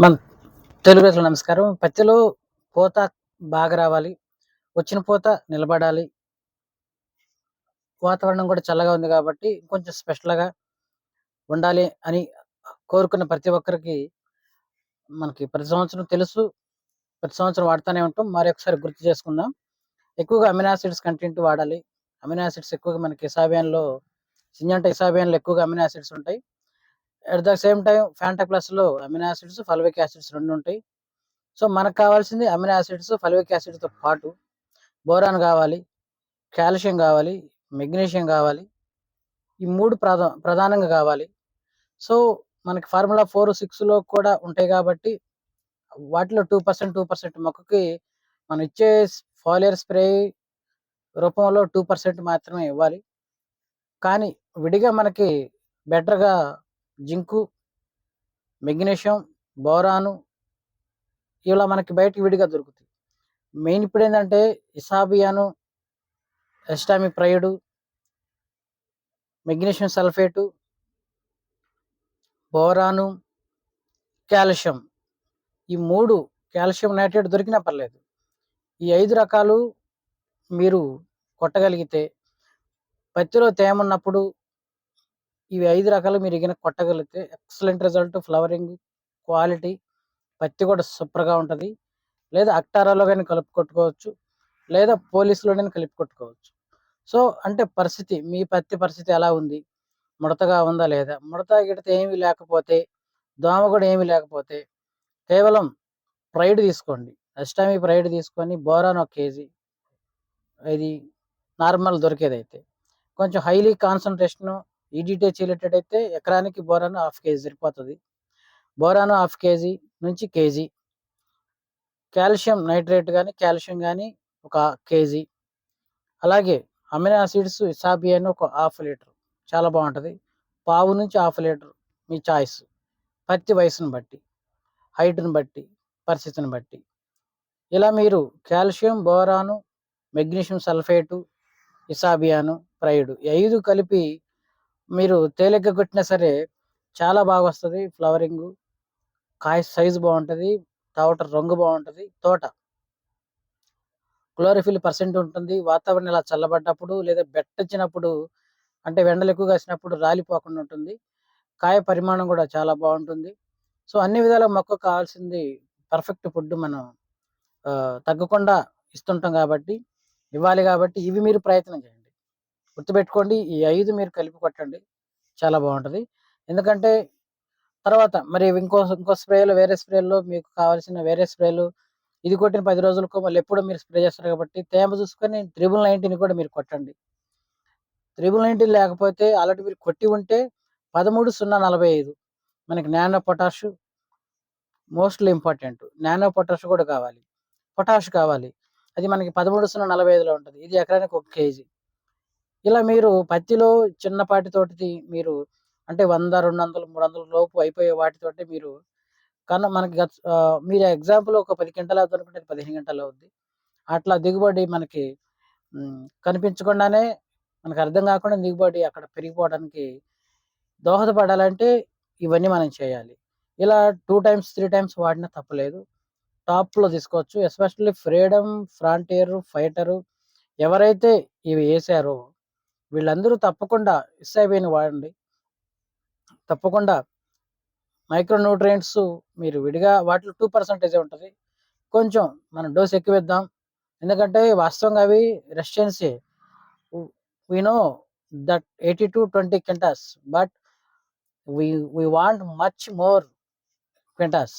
మన తెలుగు రైతులు నమస్కారం. పత్తిలో పూత బాగా రావాలి. వచ్చిన పూత నిలబడాలి. వాతావరణం కూడా చల్లగా ఉంది కాబట్టి కొంచెం స్పెషల్గా ఉండాలి అని కోరుకున్న ప్రతి ఒక్కరికి మనకి ప్రతి సంవత్సరం తెలుసు. ప్రతి సంవత్సరం వాడుతూనే ఉంటాం. మరొకసారి గుర్తు చేసుకుందాం. ఎక్కువగా అమినాసిడ్స్ కంటెంట్ వాడాలి. అమినాసిడ్స్ ఎక్కువగా మనకి ఇసాబియాన్లో సింజంట ఇసాబియాన్లో ఎక్కువగా అమినాసిడ్స్ ఉంటాయి. At the same time Fanta plus amino acids fulvic acids రెండు ఉంటాయి. సో మనకు కావాల్సింది అమినో యాసిడ్స్ ఫల్విక్ యాసిడ్తో పాటు బోరాన్ కావాలి కాల్షియం కావాలి మెగ్నీషియం కావాలి. ఈ మూడు ప్రధా ప్రధానంగా కావాలి. సో మనకి ఫార్ములా ఫోర్ సిక్స్లో కూడా ఉంటాయి కాబట్టి వాటిలో టూ పర్సెంట్ టూ పర్సెంట్ మొక్కకి మనం ఇచ్చే ఫాలియర్ స్ప్రే రూపంలో టూ పర్సెంట్ మాత్రమే ఇవ్వాలి. కానీ విడిగా మనకి బెటర్గా జింకు మెగ్నీషియం బోరాను ఇలా మనకి బయట విడిగా దొరుకుతాయి. మెయిన్ ఇప్పుడు ఏంటంటే ఇసాబియాను ఎస్టామి ప్రయుడు మెగ్నీషియం సల్ఫేటు బోరాను కాల్షియం. ఈ మూడు కాల్షియం నైట్రేట్ దొరికినా పర్లేదు. ఈ ఐదు రకాలు మీరు కొట్టగలిగితే పత్తిలో తేమ ఉన్నప్పుడు ఇవి ఐదు రకాలు మీరు ఇగిన కొట్టగలిగితే ఎక్సలెంట్ రిజల్ట్ ఫ్లవరింగ్ క్వాలిటీ పత్తి కూడా సూపర్గా ఉంటుంది. లేదా అక్టారాలో కానీ కలుపు కొట్టుకోవచ్చు లేదా పోలీసులోనే కలిపి కొట్టుకోవచ్చు. సో అంటే పరిస్థితి మీ పత్తి పరిస్థితి ఎలా ఉంది? ముడతగా ఉందా లేదా? ముడత గిడితే ఏమీ లేకపోతే దోమ కూడా ఏమీ లేకపోతే కేవలం ప్రైడ్ తీసుకోండి. అస్టామీ ప్రైడ్ తీసుకొని బోరాన్ ఒక కేజీ ఇది నార్మల్ దొరికేదైతే. కొంచెం హైలీ కాన్సన్ట్రేషన్ ఈడిటే రిలేటెడ్ అయితే ఎకరానికి బోరాను హాఫ్ కేజీ సరిపోతుంది. బోరాను హాఫ్ కేజీ నుంచి కేజీ. కాల్షియం నైట్రేట్ కానీ కాల్షియం కానీ ఒక కేజీ. అలాగే అమినో ఆసిడ్స్ ఇసాబియన్ ఒక హాఫ్ లీటర్. చాలా బాగుంటుంది. పావు నుంచి హాఫ్ లీటర్ మీ చాయిస్. పత్తి వయసును బట్టి హైట్ని బట్టి పరిస్థితిని బట్టి. ఇలా మీరు కాల్షియం బోరాను మెగ్నీషియం సల్ఫేటు ఇసాబియాను ప్రైడ్ ఐదు కలిపి మీరు తేలిగ్గా కొట్టినా సరే చాలా బాగా వస్తుంది ఫ్లవరింగ్. కాయ సైజు బాగుంటుంది తోట రంగు బాగుంటుంది తోట. క్లోరిఫిల్ పర్సెంట్ ఉంటుంది. వాతావరణం ఇలా చల్లబడ్డప్పుడు లేదా బెట్టచ్చినప్పుడు అంటే వెండలు ఎక్కువగా వచ్చినప్పుడు రాలిపోకుండా ఉంటుంది. కాయ పరిమాణం కూడా చాలా బాగుంటుంది. సో అన్ని విధాల మొక్క కావాల్సింది పర్ఫెక్ట్ ఫుడ్ మనం తగ్గకుండా ఇస్తుంటాం కాబట్టి ఇవ్వాలి కాబట్టి ఇవి మీరు ప్రయత్నం చేయండి. గుర్తుపెట్టుకోండి ఈ ఐదు మీరు కలిపి కొట్టండి. చాలా బాగుంటుంది. ఎందుకంటే తర్వాత మరి ఇంకో ఇంకో స్ప్రేలో వేరే స్ప్రేలో మీకు కావాల్సిన వేరే స్ప్రేలు ఇది కొట్టిన పది రోజులకు మళ్ళీ ఎప్పుడు మీరు స్ప్రే చేస్తారు కాబట్టి తేమ చూసుకొని త్రిబుల్ నైన్టీన్ కూడా మీరు కొట్టండి. త్రిబుల్ నైన్టీన్ లేకపోతే ఆల్రెడీ మీరు కొట్టి ఉంటే పదమూడు సున్నా నలభై ఐదు మనకి nano potash mostly important. Nano potash కూడా కావాలి. పొటాష్ కావాలి. అది మనకి పదమూడు సున్నా నలభై ఐదులో ఉంటుంది. ఇది ఎకరానికి ఒక కేజీ. ఇలా మీరు పత్తిలో చిన్నపాటి తోటిది మీరు అంటే వంద రెండు వందలు మూడు వందల లోపు అయిపోయే వాటితోటి మీరు కానీ మనకి గత మీరు ఎగ్జాంపుల్ ఒక పది గంటలు అవుతుంది అనుకుంటే పదిహేను గంటలు అవుద్ది. అట్లా దిగుబడి మనకి కనిపించకుండానే మనకు అర్థం కాకుండా దిగుబడి అక్కడ పెరిగిపోవడానికి దోహదపడాలంటే ఇవన్నీ మనం చేయాలి. ఇలా టూ టైమ్స్ త్రీ టైమ్స్ వాడినా తప్పలేదు. టాప్లో తీసుకోవచ్చు. ఎస్పెషల్లీ ఫ్రీడమ్ ఫ్రాంటియర్ ఫైటరు ఎవరైతే ఇవి వేసారో వీళ్ళందరూ తప్పకుండా ఎస్ఐబిని వాడండి. తప్పకుండా మైక్రోన్యూట్రియంట్స్ మీరు విడిగా వాటిలో టూ పర్సెంటేజ్ ఉంటుంది. కొంచెం మనం డోస్ ఎక్కువేద్దాం. ఎందుకంటే వాస్తవంగా అవి resistance. We know that eighty to twenty quintals but we we want much more quintals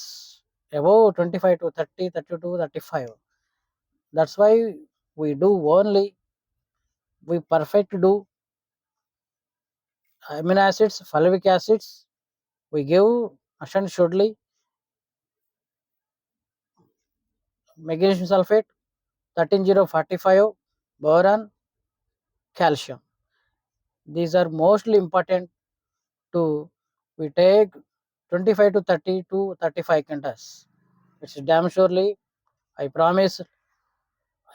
above twenty five to thirty thirty to thirty five that's why we do only we perfect do amino acids fulvic acids we give assuredly magnesium sulfate 13045 boron calcium. These are mostly important to we take 25 to 30 to 35 quintas it's damn surely i promise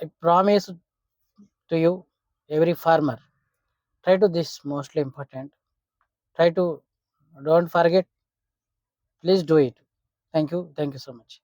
i promise to you every farmer try to this mostly important try to don't forget please do it. Thank you thank you so much.